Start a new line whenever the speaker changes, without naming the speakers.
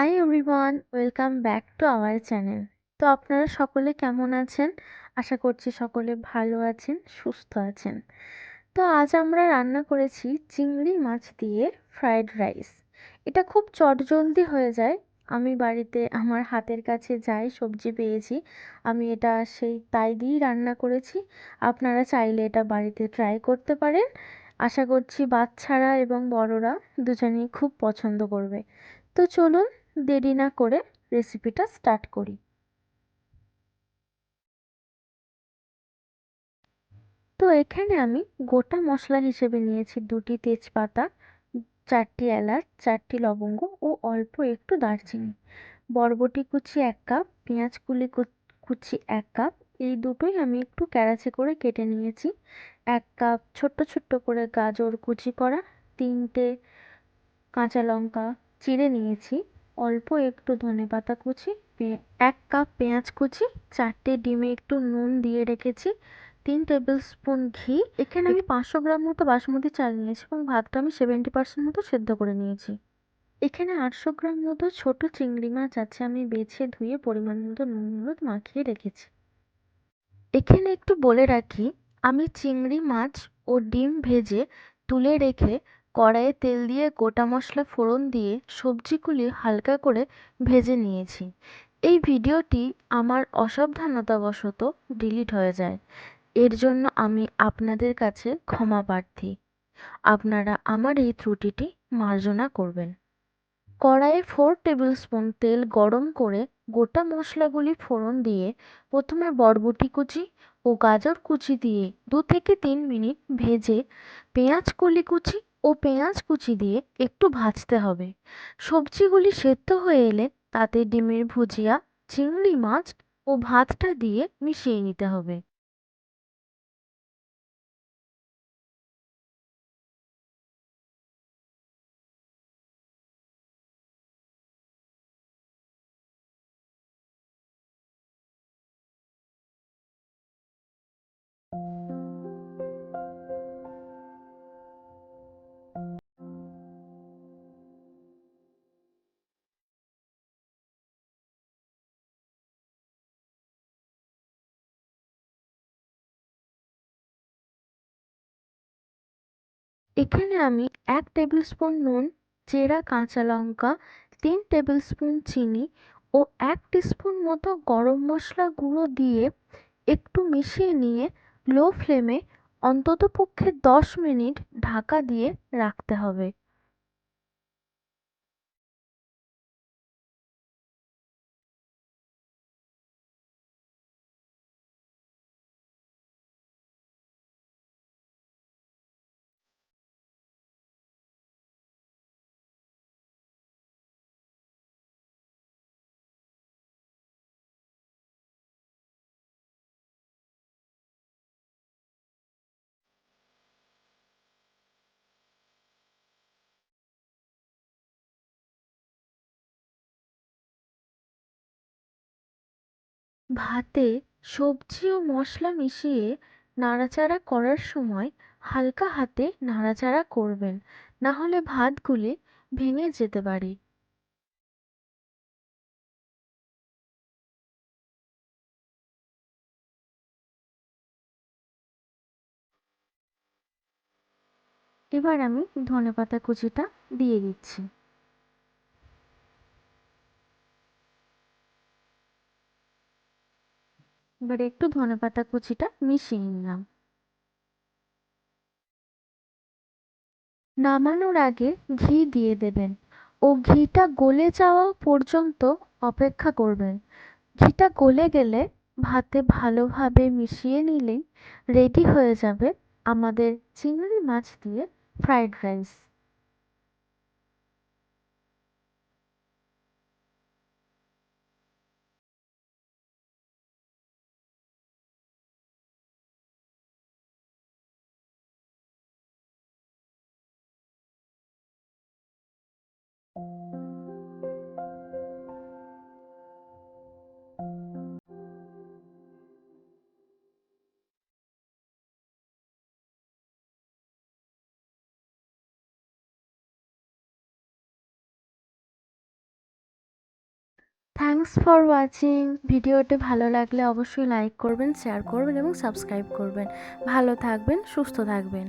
Hi everyone welcome back to our channel তো আপনারা সকলে কেমন আছেন? আশা করছি সকলে ভালো আছেন, সুস্থ আছেন। তো আজ আমরা রান্না করেছি চিংড়ি মাছ দিয়ে ফ্রায়েড রাইস এটা খুব চটজলদি হয়ে যায়। আমি বাড়িতে, আমার হাতের কাছে যাই সবজি পেয়েছি, আমি এটা সেই তাই দিয়েই রান্না করেছি। আপনারা চাইলে এটা বাড়িতে ট্রাই করতে পারেন। আশা করছি বাচ্চারা এবং বড়রা দুজনেই খুব পছন্দ করবে। তো চলুন দেরি না করে রেসিপিটা স্টার্ট করি। তো এখানে আমি গোটা মশলা হিসেবে নিয়েছি দুটি তেজপাতা, চারটি এলাচ, চারটি লবঙ্গ ও অল্প একটু দারচিনি। বরবটি কুচি এক কাপ, পেঁয়াজ কুলি কুচি এক কাপ, এই দুটোই আমি একটু ক্যারাচে করে কেটে নিয়েছি। এক কাপ ছোট্ট ছোট্ট করে গাজর কুচি করা, তিনটে কাঁচা লঙ্কা চিড়ে নিয়েছি। অল্প একটু ধনে পাতা কুচি এক কাপ পেঁয়াজ কুচি, চারটে ডিমে একটু নুন দিয়ে রেখেছি, তিন টেবিল স্পুন ঘি। এখানে আমি পাঁচশো গ্রাম মতো বাসমতি চাল নিয়েছি এবং ভাতটা আমি সেভেন্টি পার্সেন্ট মতো সেদ্ধ করে নিয়েছি। এখানে আটশো গ্রাম মতো ছোট চিংড়ি মাছ আছে, আমি বেছে ধুয়ে পরিমাণ মতো নুন হলুদ মাখিয়ে রেখেছি। এখানে একটু বলে রাখি, আমি চিংড়ি মাছ ও ডিম ভেজে তুলে রেখে কড়াইয়ে তেল দিয়ে গোটা মশলা ফোড়ন দিয়ে সবজিগুলি হালকা করে ভেজে নিয়েছি। এই ভিডিওটি আমার অসাবধানতাবশত ডিলিট হয়ে যায়। এর জন্য আমি আপনাদের কাছে ক্ষমা প্রার্থী। আপনারা আমার এই ত্রুটিটি মার্জনা করবেন। কড়াইয়ে ফোর টেবিল স্পুন তেল গরম করে গোটা মশলাগুলি ফোড়ন দিয়ে প্রথমে বরবটি কুচি ও গাজর কুচি দিয়ে দু থেকে তিন মিনিট ভেজে পেঁয়াজ কলি কুচি ও পেঁয়াজ কুচি দিয়ে একটু ভাজতে হবে। সবজিগুলি সেদ্ধ হয়ে এলে তাতে ডিমের ভুজিয়া, চিংড়ি মাছ ও ভাতটা দিয়ে মিশিয়ে নিতে হবে। এখানে আমি এক টেবিল স্পুন নুন, চেরা কাঁচা লঙ্কা, তিন টেবিল স্পুন চিনি ও এক স্পুন মতো গরম মশলা গুঁড়ো দিয়ে একটু মিশিয়ে নিয়ে লো ফ্লেমে অন্তত পক্ষে দশ মিনিট ঢাকা দিয়ে রাখতে হবে। ভাতে সবজি ও মশলা মিশিয়ে নাড়াচাড়া করার সময় হালকা হাতে নাড়াচাড়া করবেন। না হলে ভাতগুলি ভেঙে যেতে পারে। এবার আমি ধনেপাতা কুচিটা দিয়ে দিচ্ছি। এবার একটু ধনেপাতা কুচিটা মিশিয়ে নিলাম। নামানোর আগে ঘি দিয়ে দেবেন ও ঘিটা গলে যাওয়া পর্যন্ত অপেক্ষা করবেন। ঘিটা গলে গেলে ভাতে ভালোভাবে মিশিয়ে নিলেই রেডি হয়ে যাবে আমাদের চিংড়ি মাছ দিয়ে fried rice. Thanks for watching ভিডিওটি ভালো লাগলে অবশ্যই লাইক করবেন শেয়ার করবেন এবং সাবস্ক্রাইব করবেন। ভালো থাকবেন, সুস্থ থাকবেন।